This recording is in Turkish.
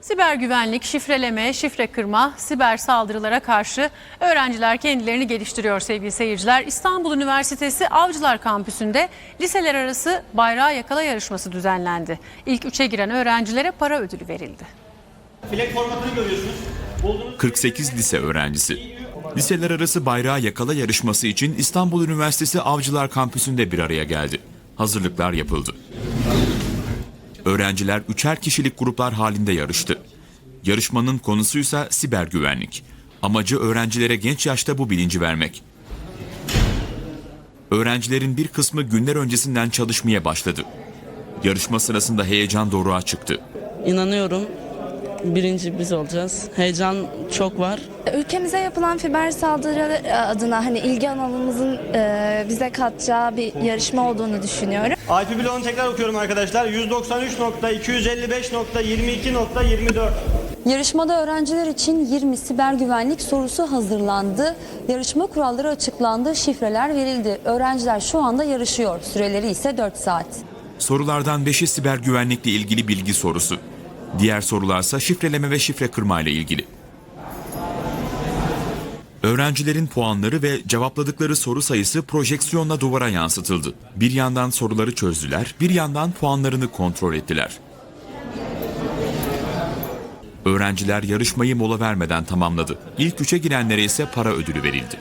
Siber güvenlik, şifreleme, şifre kırma, siber saldırılara karşı öğrenciler kendilerini geliştiriyor sevgili seyirciler. İstanbul Üniversitesi Avcılar Kampüsü'nde liseler arası bayrağı yakala yarışması düzenlendi. İlk üçe giren öğrencilere para ödülü verildi. Flag formatını görüyorsunuz. Bulduğunuz 48 lise öğrencisi. Liseler arası bayrağı yakala yarışması için İstanbul Üniversitesi Avcılar Kampüsü'nde bir araya geldi. Hazırlıklar yapıldı. Öğrenciler üçer kişilik gruplar halinde yarıştı. Yarışmanın konusuysa siber güvenlik. Amacı öğrencilere genç yaşta bu bilinci vermek. Öğrencilerin bir kısmı günler öncesinden çalışmaya başladı. Yarışma sırasında heyecan doruğa çıktı. İnanıyorum birinci biz olacağız. Heyecan çok var. Ülkemize yapılan fiber saldırı adına hani ilgi alanımızın e, bize katacağı bir yarışma olduğunu düşünüyorum. IP bloğunu tekrar okuyorum arkadaşlar. 193.255.22.24 Yarışmada öğrenciler için 20 siber güvenlik sorusu hazırlandı. Yarışma kuralları açıklandı, şifreler verildi. Öğrenciler şu anda yarışıyor. Süreleri ise 4 saat. Sorulardan 5'i siber güvenlikle ilgili bilgi sorusu. Diğer sorularsa şifreleme ve şifre kırma ile ilgili. Öğrencilerin puanları ve cevapladıkları soru sayısı projeksiyonla duvara yansıtıldı. Bir yandan soruları çözdüler, bir yandan puanlarını kontrol ettiler. Öğrenciler yarışmayı mola vermeden tamamladı. İlk üçe girenlere ise para ödülü verildi.